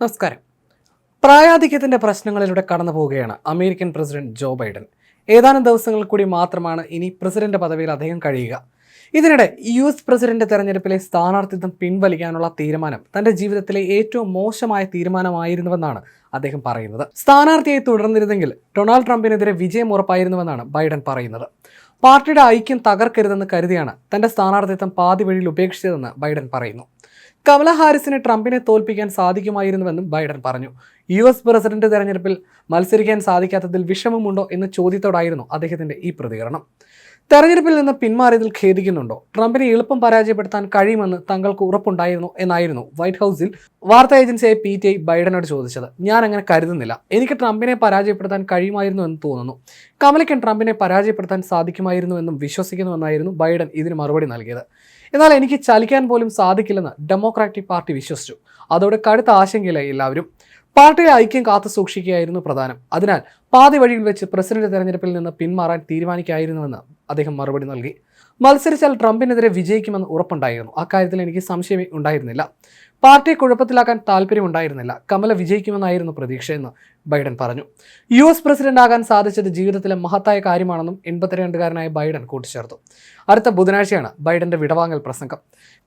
നമസ്കാരം. പ്രായാധിക്യത്തിന്റെ പ്രശ്നങ്ങളിലൂടെ കടന്നു പോവുകയാണ് അമേരിക്കൻ പ്രസിഡന്റ് ജോ ബൈഡൻ. ഏതാനും ദിവസങ്ങൾ കൂടി മാത്രമാണ് ഇനി പ്രസിഡന്റ് പദവിയിൽ അദ്ദേഹം കഴിയുക. ഇതിനിടെ യു എസ് പ്രസിഡന്റ് തെരഞ്ഞെടുപ്പിലെ സ്ഥാനാർത്ഥിത്വം പിൻവലിക്കാനുള്ള തീരുമാനം തന്റെ ജീവിതത്തിലെ ഏറ്റവും മോശമായ തീരുമാനമായിരുന്നുവെന്നാണ് അദ്ദേഹം പറയുന്നത്. സ്ഥാനാർത്ഥിയായി തുടർന്നിരുന്നെങ്കിൽ ഡൊണാൾഡ് ട്രംപിനെതിരെ വിജയം ഉറപ്പായിരുന്നുവെന്നാണ് ബൈഡൻ പറയുന്നത്. പാർട്ടിയുടെ ഐക്യം തകർക്കരുതെന്ന് കരുതിയാണ് തന്റെ സ്ഥാനാർത്ഥിത്വം പാതി വഴിയിൽ ഉപേക്ഷിച്ചതെന്ന് ബൈഡൻ പറയുന്നു. കമല ഹാരിസിന് ട്രംപിനെ തോൽപ്പിക്കാൻ സാധിക്കുമായിരുന്നുവെന്നും ബൈഡൻ പറഞ്ഞു. യു എസ് പ്രസിഡന്റ് തെരഞ്ഞെടുപ്പിൽ മത്സരിക്കാൻ സാധിക്കാത്തതിൽ വിഷമമുണ്ടോ എന്ന ചോദ്യത്തോടായിരുന്നു അദ്ദേഹത്തിന്റെ ഈ പ്രതികരണം. തെരഞ്ഞെടുപ്പിൽ നിന്ന് പിന്മാറിയതിൽ ഖേദിക്കുന്നുണ്ടോ? ട്രംപിനെ എളുപ്പം പരാജയപ്പെടുത്താൻ കഴിയുമെന്ന് തങ്ങൾക്ക് ഉറപ്പുണ്ടായിരുന്നു എന്നായിരുന്നു വൈറ്റ് ഹൗസിൽ വാർത്താ ഏജൻസിയായ പി ടി ഐ ബൈഡനോട് ചോദിച്ചത്. ഞാൻ അങ്ങനെ കരുതുന്നില്ല. എനിക്ക് ട്രംപിനെ പരാജയപ്പെടുത്താൻ കഴിയുമായിരുന്നു എന്ന് തോന്നുന്നു. കമലയ്ക്കൻ ട്രംപിനെ പരാജയപ്പെടുത്താൻ സാധിക്കുമായിരുന്നു എന്നും വിശ്വസിക്കുന്നുവെന്നായിരുന്നു ബൈഡൻ ഇതിന് മറുപടി നൽകിയത്. എന്നാൽ എനിക്ക് ചലിക്കാൻ പോലും സാധിക്കില്ലെന്ന് ഡെമോക്രാറ്റിക് പാർട്ടി വിശ്വസിച്ചു. അതോടെ കടുത്ത ആശങ്കയിലായി എല്ലാവരും. പാർട്ടിയിലെ ഐക്യം കാത്തു സൂക്ഷിക്കുകയായിരുന്നു പ്രധാനം. അതിനാൽ പാതി വഴിയിൽ വെച്ച് പ്രസിഡന്റ് തെരഞ്ഞെടുപ്പിൽ നിന്ന് പിന്മാറാൻ തീരുമാനിക്കായിരുന്നുവെന്ന് അദ്ദേഹം മറുപടി നൽകി. മത്സരിച്ചാൽ ട്രംപിനെതിരെ വിജയിക്കുമെന്ന് ഉറപ്പുണ്ടായിരുന്നു. അക്കാര്യത്തിൽ എനിക്ക് സംശയമേ ഉണ്ടായിരുന്നില്ല. പാർട്ടിയെ കുഴപ്പത്തിലാക്കാൻ താല്പര്യമുണ്ടായിരുന്നില്ല. കമല വിജയിക്കുമെന്നായിരുന്നു പ്രതീക്ഷയെന്ന് ബൈഡൻ പറഞ്ഞു. യു എസ് പ്രസിഡന്റ് ആകാൻ സാധിച്ചത് ജീവിതത്തിലെ മഹത്തായ കാര്യമാണെന്നും എൺപത്തിരണ്ടുകാരനായ ബൈഡൻ കൂട്ടിച്ചേർത്തു. അടുത്ത ബുധനാഴ്ചയാണ് ബൈഡന്റെ വിടവാങ്ങൽ പ്രസംഗം.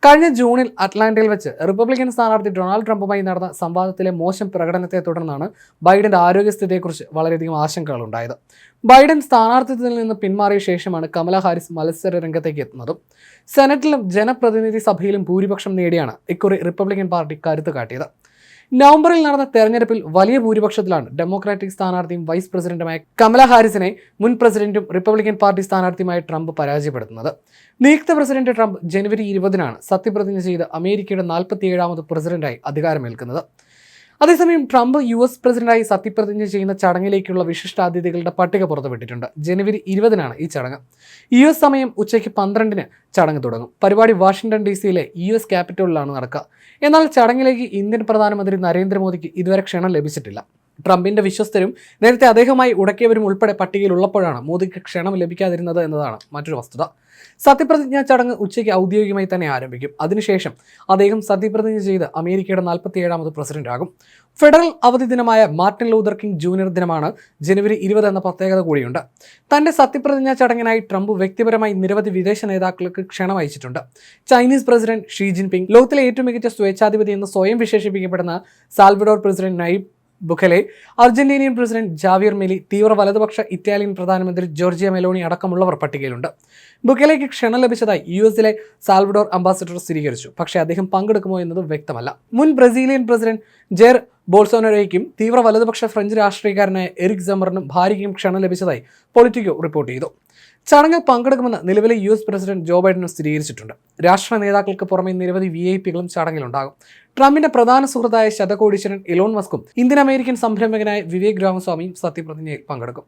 കഴിഞ്ഞ ജൂണിൽ അറ്റ്ലാന്റയിൽ വെച്ച് റിപ്പബ്ലിക്കൻ സ്ഥാനാർത്ഥി ഡൊണാൾഡ് ട്രംപുമായി നടന്ന സംവാദത്തിലെ മോശം പ്രകടനത്തെ തുടർന്നാണ് ബൈഡന്റെ ആരോഗ്യസ്ഥിതിയെക്കുറിച്ച് വളരെയധികം ആശങ്കകൾ ഉണ്ടായത് ബൈഡൻ സ്ഥാനാർത്ഥിത്വത്തിൽ നിന്ന് പിന്മാറിയ ശേഷമാണ് കമല ഹാരിസ് മത്സര രംഗത്തേക്ക് എത്തുന്നതും. സെനറ്റിലും ജനപ്രതിനിധി സഭയിലും ഭൂരിപക്ഷം നേടിയാണ് ഇക്കുറി റിപ്പബ്ലിക്കൻ പാർട്ടി കരുത്ത് കാട്ടിയത്. നവംബറിൽ നടന്ന തെരഞ്ഞെടുപ്പിൽ വലിയ ഭൂരിപക്ഷത്തിലാണ് ഡെമോക്രാറ്റിക് സ്ഥാനാർത്ഥിയും വൈസ് പ്രസിഡന്റുമായ കമല ഹാരിസിനെ മുൻ പ്രസിഡന്റും റിപ്പബ്ലിക്കൻ പാർട്ടി സ്ഥാനാർത്ഥിയുമായ ട്രംപ് പരാജയപ്പെടുത്തുന്നത്. നിയുക്ത പ്രസിഡന്റ് ട്രംപ് ജനുവരി ഇരുപതിനാണ് സത്യപ്രതിജ്ഞ ചെയ്ത് അമേരിക്കയുടെ നാൽപ്പത്തിയേഴാമത് പ്രസിഡന്റായി അധികാരമേൽക്കുന്നത്. അതേസമയം ട്രംപ് യു എസ് പ്രസിഡന്റായി സത്യപ്രതിജ്ഞ ചെയ്യുന്ന ചടങ്ങിലേക്കുള്ള വിശിഷ്ടാതിഥികളുടെ പട്ടിക പുറത്തുവിട്ടിട്ടുണ്ട്. ജനുവരി ഇരുപതിനാണ് ഈ ചടങ്ങ്. യു എസ് സമയം ഉച്ചയ്ക്ക് പന്ത്രണ്ടിന് ചടങ്ങ് തുടങ്ങും. പരിപാടി വാഷിംഗ്ടൺ ഡി സിയിലെ യു എസ് ക്യാപിറ്റലിലാണ് നടക്കുക. എന്നാൽ ചടങ്ങിലേക്ക് ഇന്ത്യൻ പ്രധാനമന്ത്രി നരേന്ദ്രമോദിക്ക് ഇതുവരെ ക്ഷണം ലഭിച്ചിട്ടില്ല. ട്രംപിന്റെ വിശ്വസ്തരും നേരത്തെ അദ്ദേഹമായി ഉടക്കിയവരും ഉൾപ്പെടെ പട്ടികയിൽ ഉള്ളപ്പോഴാണ് മോദിക്ക് ക്ഷണം ലഭിക്കാതിരുന്നത് എന്നതാണ് മറ്റൊരു വസ്തുത. സത്യപ്രതിജ്ഞാ ചടങ്ങ് ഉച്ചയ്ക്ക് ഔദ്യോഗികമായി തന്നെ ആരംഭിക്കും. അതിനുശേഷം അദ്ദേഹം സത്യപ്രതിജ്ഞ ചെയ്ത് അമേരിക്കയുടെ നാൽപ്പത്തിയേഴാമത് പ്രസിഡന്റ് ആകും ഫെഡറൽ അവധി ദിനമായ മാർട്ടിൻ ലൂതർ കിങ് ജൂനിയർ ദിനമാണ് ജനുവരി ഇരുപത് എന്ന പ്രത്യേകത കൂടിയുണ്ട്. തന്റെ സത്യപ്രതിജ്ഞാ ചടങ്ങിനായി ട്രംപ് വ്യക്തിപരമായി നിരവധി വിദേശ നേതാക്കൾക്ക് ക്ഷണം അയച്ചിട്ടുണ്ട്. ചൈനീസ് പ്രസിഡന്റ് ഷീ ജിൻപിങ് ലോകത്തിലെ ഏറ്റവും മികച്ച സ്വേച്ഛാധിപതി എന്ന് സ്വയം വിശേഷിപ്പിക്കപ്പെടുന്ന Salvador president Nayib Bukele Argentinian president Javier Milei തീവ്ര വലതുപക്ഷ ഇറ്റാലിയൻ പ്രധാനമന്ത്രി ജോർജിയ മെലോണി അടക്കമുള്ളവർ പട്ടികയിലുണ്ട്. ബുഖലയ്ക്ക് ക്ഷണം ലഭിച്ചതായി യു എസിലെ സാൽവഡോർ അംബാസിഡർ സ്ഥിരീകരിച്ചു. പക്ഷേ അദ്ദേഹം പങ്കെടുക്കുമോ എന്നത് വ്യക്തമല്ല. മുൻ ബ്രസീലിയൻ പ്രസിഡന്റ് ജെർ ബോൾസോനോയ്ക്കും തീവ്ര വലതുപക്ഷ ഫ്രഞ്ച് രാഷ്ട്രീയക്കാരനായ എറിക് ജമറിനും ഭാര്യയ്ക്കും ക്ഷണം ലഭിച്ചതായി പൊളിറ്റിക്കോ റിപ്പോർട്ട് ചെയ്തു. ചടങ്ങിൽ പങ്കെടുക്കുമെന്ന് നിലവിലെ യു എസ് പ്രസിഡന്റ് ജോ ബൈഡനും സ്ഥിരീകരിച്ചിട്ടുണ്ട്. രാഷ്ട്ര നേതാക്കൾക്ക് പുറമെ നിരവധി വി ഐ പികളും ചടങ്ങിലുണ്ടാകും. ട്രംപിന്റെ പ്രധാന സുഹൃത്തായ ശതകോടീശ്വരൻ എലോൺ മസ്കും ഇന്ത്യൻ അമേരിക്കൻ സംരംഭകനായ വിവേക് രാമസ്വാമിയും സത്യപ്രതിജ്ഞയിൽ പങ്കെടുക്കും.